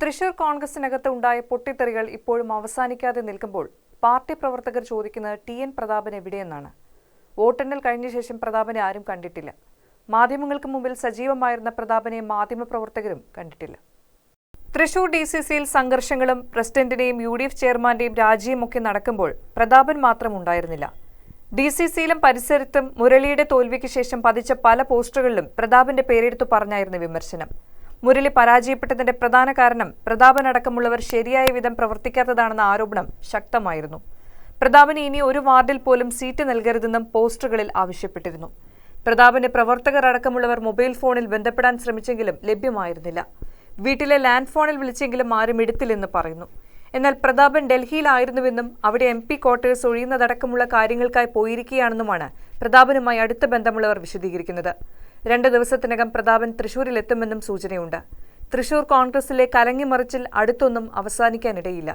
തൃശൂർ കോൺഗ്രസിനകത്ത് ഉണ്ടായ പൊട്ടിത്തെറികൾ ഇപ്പോഴും അവസാനിക്കാതെ നിൽക്കുമ്പോൾ പാർട്ടി പ്രവർത്തകർ ചോദിക്കുന്നത് ടി എൻ പ്രതാപൻ എവിടെയെന്നാണ്. വോട്ടെണ്ണൽ കഴിഞ്ഞ ശേഷം പ്രതാപനെ ആരും കണ്ടിട്ടില്ല. മാധ്യമങ്ങൾക്ക് മുമ്പിൽ സജീവമായിരുന്ന പ്രതാപനെ മാധ്യമപ്രവർത്തകരും കണ്ടിട്ടില്ല. തൃശൂർ ഡി സി സിയിൽ സംഘർഷങ്ങളും പ്രസിഡന്റിനെയും യു ഡി എഫ് ചെയർമാന്റെയും രാജിയുമൊക്കെ നടക്കുമ്പോൾ പ്രതാപൻ മാത്രം ഉണ്ടായിരുന്നില്ല. ഡി സി സിയിലും പരിസരത്തും മുരളിയുടെ തോൽവിക്ക് ശേഷം പതിച്ച പല പോസ്റ്ററുകളിലും പ്രതാപന്റെ പേരെടുത്തു പറഞ്ഞായിരുന്നു വിമർശനം. മുരളി പരാജയപ്പെട്ടതിന്റെ പ്രധാന കാരണം പ്രതാപനടക്കമുള്ളവർ ശരിയായ വിധം പ്രവർത്തിക്കാത്തതാണെന്ന ആരോപണം ശക്തമായിരുന്നു. പ്രതാപന് ഇനി ഒരു വാർഡിൽ പോലും സീറ്റ് നൽകരുതെന്നും പോസ്റ്ററുകളിൽ ആവശ്യപ്പെട്ടിരുന്നു. പ്രതാപന്റെ പ്രവർത്തകർ അടക്കമുള്ളവർ മൊബൈൽ ഫോണിൽ ബന്ധപ്പെടാൻ ശ്രമിച്ചെങ്കിലും ലഭ്യമായിരുന്നില്ല. വീട്ടിലെ ലാൻഡ് ഫോണിൽ വിളിച്ചെങ്കിലും ആരും എടുത്തില്ലെന്ന് പറയുന്നു. എന്നാൽ പ്രതാപൻ ഡൽഹിയിലായിരുന്നുവെന്നും അവിടെ എം പി ക്വാർട്ടേഴ്സ് ഒഴിയുന്നതടക്കമുള്ള കാര്യങ്ങൾക്കായി പോയിരിക്കുകയാണെന്നുമാണ് പ്രതാപനുമായി അടുത്ത ബന്ധമുള്ളവർ വിശദീകരിക്കുന്നത്. രണ്ട് ദിവസത്തിനകം പ്രതാപൻ തൃശൂരിലെത്തുമെന്നും സൂചനയുണ്ട്. തൃശൂർ കോൺഗ്രസിലെ കലങ്ങിമറിച്ചിൽ അടുത്തൊന്നും അവസാനിക്കാനിടയില്ല.